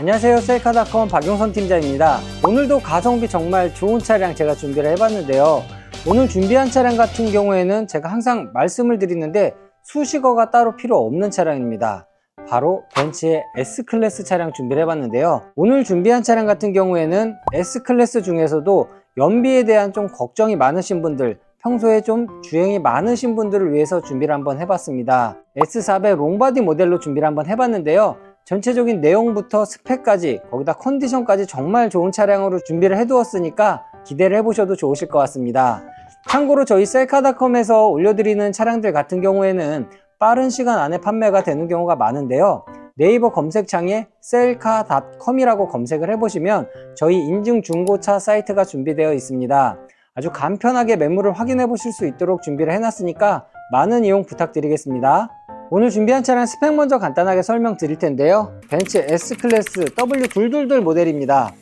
안녕하세요. 셀카닷컴 박용선 팀장입니다. 오늘도 가성비 정말 좋은 차량 제가 준비를 해봤는데요. 오늘 준비한 차량 같은 경우에는 제가 항상 말씀을 드리는데 수식어가 따로 필요 없는 차량입니다. 바로 벤츠의 S클래스 차량 준비를 해봤는데요. 오늘 준비한 차량 같은 경우에는 S클래스 중에서도 연비에 대한 좀 걱정이 많으신 분들 평소에 좀 주행이 많으신 분들을 위해서 준비를 한번 해봤습니다. S400 롱바디 모델로 준비를 한번 해봤는데요 전체적인 내용부터 스펙까지 거기다 컨디션까지 정말 좋은 차량으로 준비를 해두었으니까 기대를 해보셔도 좋으실 것 같습니다. 참고로 저희 셀카닷컴에서 올려드리는 차량들 같은 경우에는 빠른 시간 안에 판매가 되는 경우가 많은데요. 네이버 검색창에 셀카닷컴이라고 검색을 해보시면 저희 인증 중고차 사이트가 준비되어 있습니다. 아주 간편하게 매물을 확인해 보실 수 있도록 준비를 해놨으니까 많은 이용 부탁드리겠습니다 오늘 준비한 차량 스펙 먼저 간단하게 설명드릴 텐데요. 벤츠 S클래스 W222 모델입니다.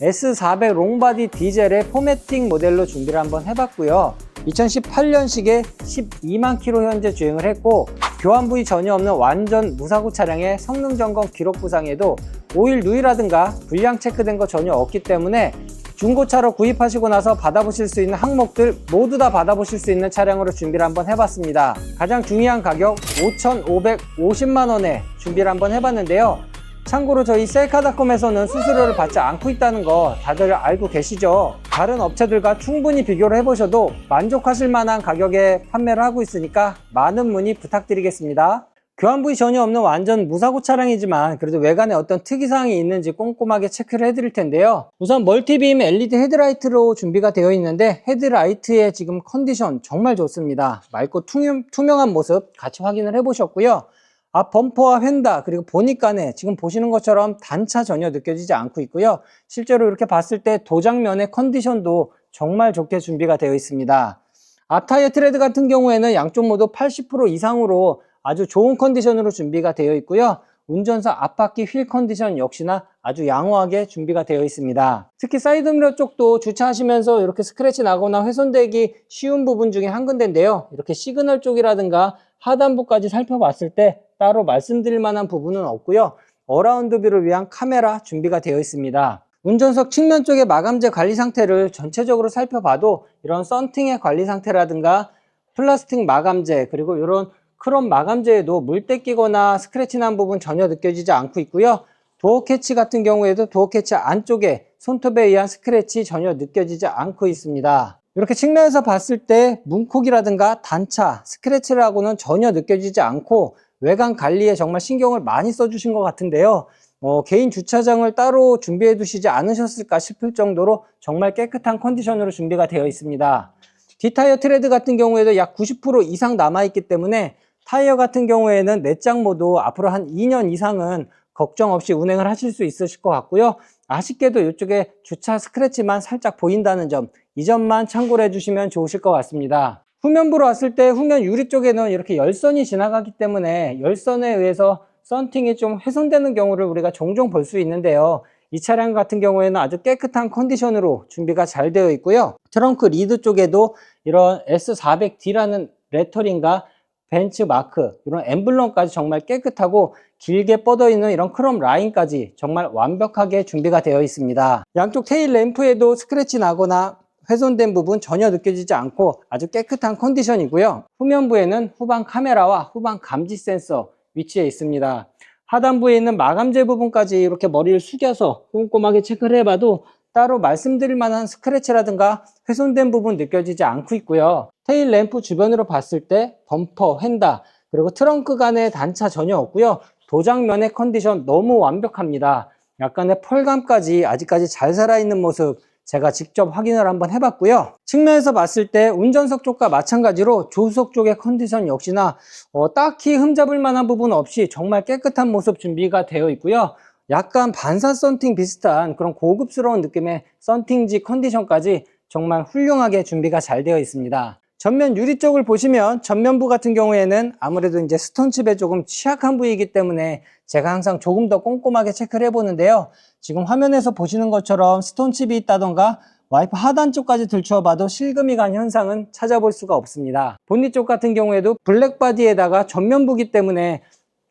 S400 롱바디 디젤의 포매팅 모델로 준비를 한번 해봤고요. 2018년식에 12만 킬로 현재 주행을 했고 교환 부위 전혀 없는 완전 무사고 차량의 성능 점검 기록 부상에도 오일 누이라든가 불량 체크된 거 전혀 없기 때문에 중고차로 구입하시고 나서 받아보실 수 있는 항목들 모두 다 받아보실 수 있는 차량으로 준비를 한번 해봤습니다. 가장 중요한 가격 5,550만 원에 준비를 한번 해봤는데요. 참고로 저희 셀카닷컴에서는 수수료를 받지 않고 있다는 거 다들 알고 계시죠? 다른 업체들과 충분히 비교를 해보셔도 만족하실 만한 가격에 판매를 하고 있으니까 많은 문의 부탁드리겠습니다. 교환 부위 전혀 없는 완전 무사고 차량이지만 그래도 외관에 어떤 특이사항이 있는지 꼼꼼하게 체크를 해드릴 텐데요. 우선 멀티빔 LED 헤드라이트로 준비가 되어 있는데 헤드라이트의 지금 컨디션 정말 좋습니다. 맑고 투명, 투명 한 모습 같이 확인을 해보셨고요. 앞 범퍼와 휀다 그리고 보니까네 지금 보시는 것처럼 단차 전혀 느껴지지 않고 있고요. 실제로 이렇게 봤을 때 도장면의 컨디션도 정말 좋게 준비가 되어 있습니다. 앞 타이어 트레드 같은 경우에는 양쪽 모두 80% 이상으로 아주 좋은 컨디션으로 준비가 되어 있고요. 운전석 앞바퀴 휠 컨디션 역시나 아주 양호하게 준비가 되어 있습니다. 특히 사이드미러 쪽도 주차하시면서 이렇게 스크래치 나거나 훼손되기 쉬운 부분 중에 한 군데인데요. 이렇게 시그널 쪽이라든가 하단부까지 살펴봤을 때 따로 말씀드릴 만한 부분은 없고요. 어라운드 뷰를 위한 카메라 준비가 되어 있습니다. 운전석 측면 쪽의 마감재 관리 상태를 전체적으로 살펴봐도 이런 썬팅의 관리 상태라든가 플라스틱 마감재 그리고 이런 크롬 마감재에도 물때 끼거나 스크래치 난 부분 전혀 느껴지지 않고 있고요. 도어 캐치 같은 경우에도 도어 캐치 안쪽에 손톱에 의한 스크래치 전혀 느껴지지 않고 있습니다. 이렇게 측면에서 봤을 때 문콕이라든가 단차, 스크래치라고는 전혀 느껴지지 않고 외관 관리에 정말 신경을 많이 써주신 것 같은데요. 어, 개인 주차장을 따로 준비해 두시지 않으셨을까 싶을 정도로 정말 깨끗한 컨디션으로 준비가 되어 있습니다. 뒷타이어 트레드 같은 경우에도 약 90% 이상 남아있기 때문에 타이어 같은 경우에는 내장 모두 앞으로 한 2년 이상은 걱정 없이 운행을 하실 수 있으실 것 같고요. 아쉽게도 이쪽에 주차 스크래치만 살짝 보인다는 점, 이 점만 참고를 해주시면 좋으실 것 같습니다. 후면부로 왔을 때 후면 유리 쪽에는 이렇게 열선이 지나가기 때문에 열선에 의해서 썬팅이 좀 훼손되는 경우를 우리가 종종 볼 수 있는데요. 이 차량 같은 경우에는 아주 깨끗한 컨디션으로 준비가 잘 되어 있고요. 트렁크 리드 쪽에도 이런 S400D라는 레터링과 벤츠 마크 이런 엠블럼까지 정말 깨끗하고 길게 뻗어 있는 이런 크롬 라인까지 정말 완벽하게 준비가 되어 있습니다. 양쪽 테일 램프에도 스크래치 나거나 훼손된 부분 전혀 느껴지지 않고 아주 깨끗한 컨디션이고요. 후면부에는 후방 카메라와 후방 감지 센서 위치해 있습니다. 하단부에 있는 마감재 부분까지 이렇게 머리를 숙여서 꼼꼼하게 체크를 해봐도 따로 말씀드릴 만한 스크래치라든가 훼손된 부분 느껴지지 않고 있고요. 테일 램프 주변으로 봤을 때 범퍼, 휀다 그리고 트렁크 간의 단차 전혀 없고요. 도장면의 컨디션 너무 완벽합니다. 약간의 펄감까지 아직까지 잘 살아있는 모습 제가 직접 확인을 한번 해봤고요. 측면에서 봤을 때 운전석 쪽과 마찬가지로 조수석 쪽의 컨디션 역시나 어, 딱히 흠잡을 만한 부분 없이 정말 깨끗한 모습 준비가 되어 있고요. 약간 반사 썬팅 비슷한 그런 고급스러운 느낌의 썬팅지 컨디션까지 정말 훌륭하게 준비가 잘 되어 있습니다. 전면 유리 쪽을 보시면 전면부 같은 경우에는 아무래도 이제 스톤칩에 조금 취약한 부위이기 때문에 제가 항상 조금 더 꼼꼼하게 체크를 해보는데요. 지금 화면에서 보시는 것처럼 스톤칩이 있다던가 와이프 하단 쪽까지 들추어 봐도 실금이 간 현상은 찾아볼 수가 없습니다. 본닛 쪽 같은 경우에도 블랙바디에다가 전면부기 때문에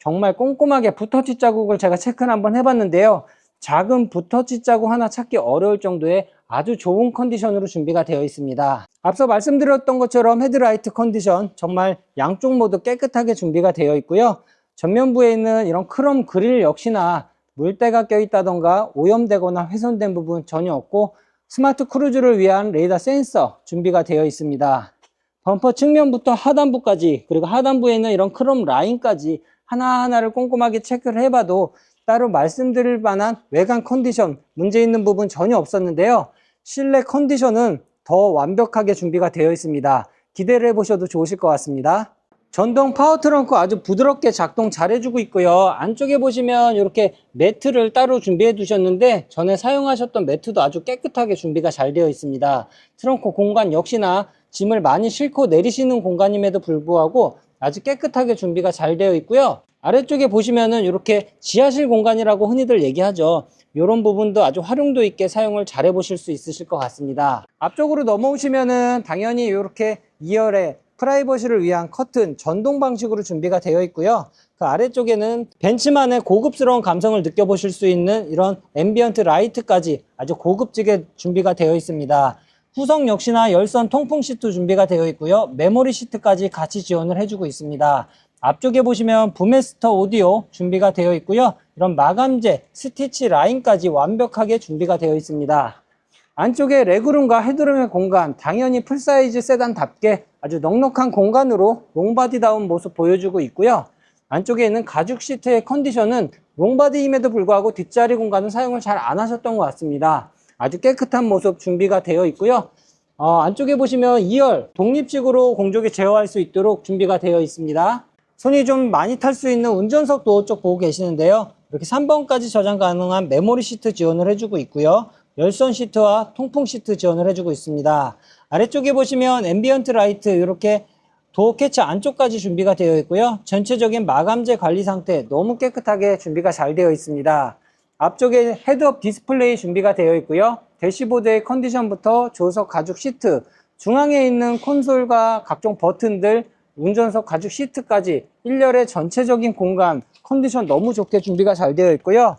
정말 꼼꼼하게 붓터치 자국을 제가 체크를 한번 해봤는데요. 작은 붓터치 자국 하나 찾기 어려울 정도의 아주 좋은 컨디션으로 준비가 되어 있습니다. 앞서 말씀드렸던 것처럼 헤드라이트 컨디션 정말 양쪽 모두 깨끗하게 준비가 되어 있고요. 전면부에 있는 이런 크롬 그릴 역시나 물때가 껴있다던가 오염되거나 훼손된 부분 전혀 없고 스마트 크루즈를 위한 레이더 센서 준비가 되어 있습니다. 범퍼 측면부터 하단부까지 그리고 하단부에 있는 이런 크롬 라인까지 하나하나를 꼼꼼하게 체크를 해봐도 따로 말씀드릴 만한 외관 컨디션 문제 있는 부분 전혀 없었는데요. 실내 컨디션은 더 완벽하게 준비가 되어 있습니다. 기대를 해보셔도 좋으실 것 같습니다. 전동 파워 트렁크 아주 부드럽게 작동 잘 해주고 있고요. 안쪽에 보시면 이렇게 매트를 따로 준비해 두셨는데 전에 사용하셨던 매트도 아주 깨끗하게 준비가 잘 되어 있습니다. 트렁크 공간 역시나 짐을 많이 싣고 내리시는 공간임에도 불구하고 아주 깨끗하게 준비가 잘 되어 있고요. 아래쪽에 보시면은 이렇게 지하실 공간이라고 흔히들 얘기하죠. 이런 부분도 아주 활용도 있게 사용을 잘 해보실 수 있으실 것 같습니다. 앞쪽으로 넘어오시면은 당연히 이렇게 2열에 프라이버시를 위한 커튼 전동 방식으로 준비가 되어 있고요. 그 아래쪽에는 벤츠만의 고급스러운 감성을 느껴보실 수 있는 이런 앰비언트 라이트까지 아주 고급지게 준비가 되어 있습니다. 후성 역시나 열선 통풍 시트 준비가 되어 있고요. 메모리 시트까지 같이 지원을 해주고 있습니다. 앞쪽에 보시면 부메스터 오디오 준비가 되어 있고요. 이런 마감재, 스티치 라인까지 완벽하게 준비가 되어 있습니다. 안쪽에 레그룸과 헤드룸의 공간, 당연히 풀사이즈 세단답게 아주 넉넉한 공간으로 롱바디다운 모습 보여주고 있고요. 안쪽에 있는 가죽 시트의 컨디션은 롱바디임에도 불구하고 뒷자리 공간은 사용을 잘 안 하셨던 것 같습니다. 아주 깨끗한 모습 준비가 되어 있고요. 어, 안쪽에 보시면 2열 독립식으로 공조기 제어할 수 있도록 준비가 되어 있습니다. 손이 좀 많이 탈 수 있는 운전석 도어 쪽 보고 계시는데요. 이렇게 3번까지 저장 가능한 메모리 시트 지원을 해주고 있고요. 열선 시트와 통풍 시트 지원을 해주고 있습니다. 아래쪽에 보시면 앰비언트 라이트 이렇게 도어 캐치 안쪽까지 준비가 되어 있고요. 전체적인 마감재 관리 상태 너무 깨끗하게 준비가 잘 되어 있습니다. 앞쪽에 헤드업 디스플레이 준비가 되어 있고요. 대시보드의 컨디션부터 조석 가죽 시트, 중앙에 있는 콘솔과 각종 버튼들, 운전석 가죽 시트까지 1열의 전체적인 공간 컨디션 너무 좋게 준비가 잘 되어 있고요.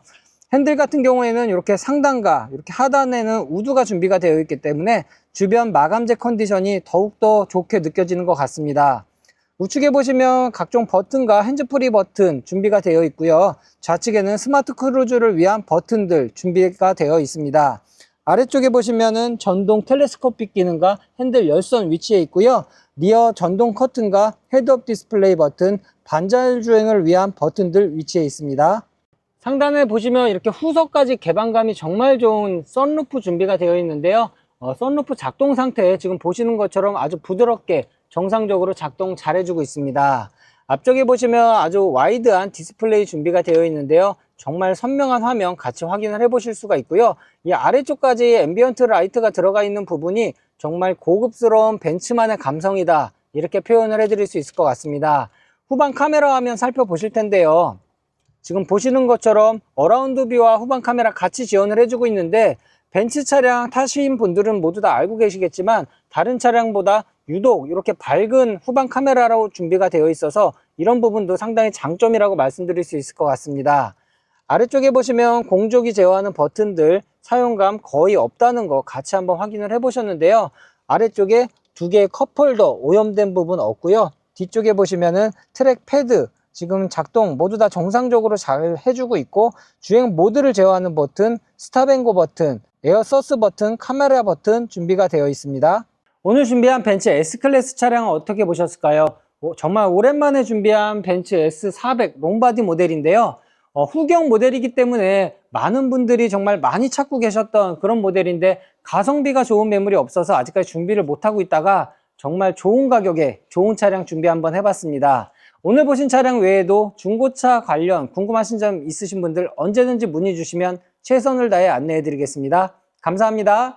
핸들 같은 경우에는 이렇게 상단과 이렇게 하단에는 우드가 준비가 되어 있기 때문에 주변 마감재 컨디션이 더욱더 좋게 느껴지는 것 같습니다. 우측에 보시면 각종 버튼과 핸즈프리 버튼 준비가 되어 있고요. 좌측에는 스마트 크루즈를 위한 버튼들 준비가 되어 있습니다. 아래쪽에 보시면은 전동 텔레스코픽 기능과 핸들 열선 위치해 있고요. 리어 전동 커튼과 헤드업 디스플레이 버튼, 반자율 주행을 위한 버튼들 위치해 있습니다. 상단에 보시면 이렇게 후석까지 개방감이 정말 좋은 썬루프 준비가 되어 있는데요. 어, 썬루프 작동 상태 지금 보시는 것처럼 아주 부드럽게 정상적으로 작동 잘 해주고 있습니다. 앞쪽에 보시면 아주 와이드한 디스플레이 준비가 되어 있는데요. 정말 선명한 화면 같이 확인을 해 보실 수가 있고요. 이 아래쪽까지 앰비언트 라이트가 들어가 있는 부분이 정말 고급스러운 벤츠만의 감성이다. 이렇게 표현을 해 드릴 수 있을 것 같습니다. 후방 카메라 화면 살펴보실 텐데요. 지금 보시는 것처럼 어라운드 뷰와 후방 카메라 같이 지원을 해주고 있는데 벤츠 차량 타신 분들은 모두 다 알고 계시겠지만 다른 차량보다 유독 이렇게 밝은 후방 카메라로 준비가 되어 있어서 이런 부분도 상당히 장점이라고 말씀드릴 수 있을 것 같습니다. 아래쪽에 보시면 공조기 제어하는 버튼들 사용감 거의 없다는 거 같이 한번 확인을 해 보셨는데요. 아래쪽에 두 개의 컵홀더 오염된 부분 없고요. 뒤쪽에 보시면은 트랙 패드 지금 작동 모두 다 정상적으로 잘 해주고 있고 주행 모드를 제어하는 버튼, 스탑앤고 버튼, 에어 서스 버튼, 카메라 버튼 준비가 되어 있습니다. 오늘 준비한 벤츠 S클래스 차량은 어떻게 보셨을까요? 오, 정말 오랜만에 준비한 벤츠 S400 롱바디 모델인데요. 어, 후경 모델이기 때문에 많은 분들이 정말 많이 찾고 계셨던 그런 모델인데 가성비가 좋은 매물이 없어서 아직까지 준비를 못하고 있다가 정말 좋은 가격에 좋은 차량 준비 한번 해봤습니다. 오늘 보신 차량 외에도 중고차 관련 궁금하신 점 있으신 분들 언제든지 문의 주시면 최선을 다해 안내해 드리겠습니다. 감사합니다.